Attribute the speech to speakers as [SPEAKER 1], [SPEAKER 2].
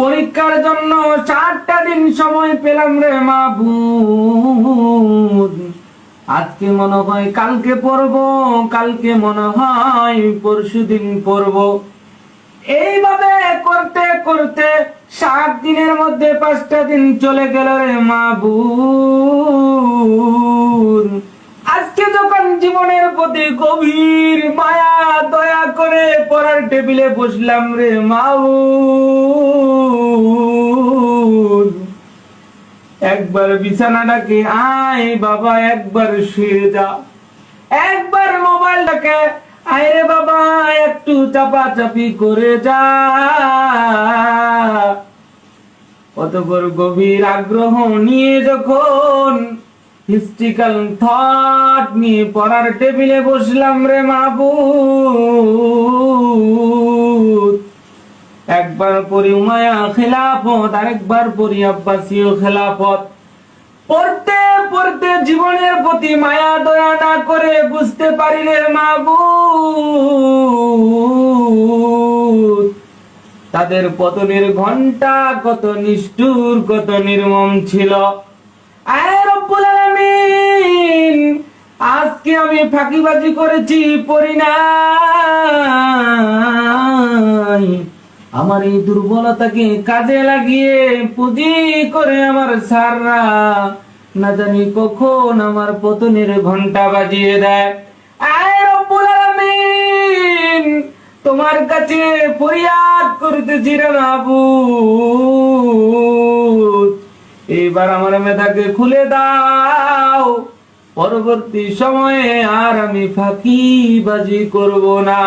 [SPEAKER 1] পরীক্ষার জন্য চারটা দিন সময় পেলাম রে মাবুদ আজকে মনে হয় কালকে পড়ব, কালকে মনে হয় পরশু দিন পড়ব। এইভাবে করতে করতে সাত দিনের মধ্যে পাঁচটা দিন চলে গেল রে মাবুদ আজকে যখন জীবনের প্রতি গভীর মায়া, দয়া পড়ার টেবিলে বসলাম রে মাবুদ একবার বিছানাটাকে আয় বাবা, একবার শুয়ে যা। একবার মোবাইলটাকে আয় রে বাবা, একটু চাপা চাপি করে যা। অতপর গভীর আগ্রহ নিয়ে যখন হিস্ট্রিক্যাল থট নিয়ে পড়ার টেবিলে বসলাম রে মাবুদ একবার পড়ি উমায়া খেলাফত, আরেকবার পড়ি আব্বাসীয় খেলাফত। পড়তে পড়তে জীবনের প্রতি মায়া দয়া না করে বুঝতে পারি রে মাবুদ তাদের পতনের ঘণ্টা কত নিষ্ঠুর, কত নির্মম ছিল। আলামিন আজকে আমি ফাঁকিবাজি করেছি, পড়ি আমার এই দুর্বলতাকে কাজে লাগিয়ে পুঁজি করে আমার সাররা না জানি কখন আমার পতনের ঘণ্টা বাজিয়ে দেয়। তোমার কাছে ফরিয়াদ করতেছি রে মাবুদ। এবার আমার মেধাকে খুলে দাও। পরবর্তী সময়ে আর আমি ফাঁকি বাজি করব না।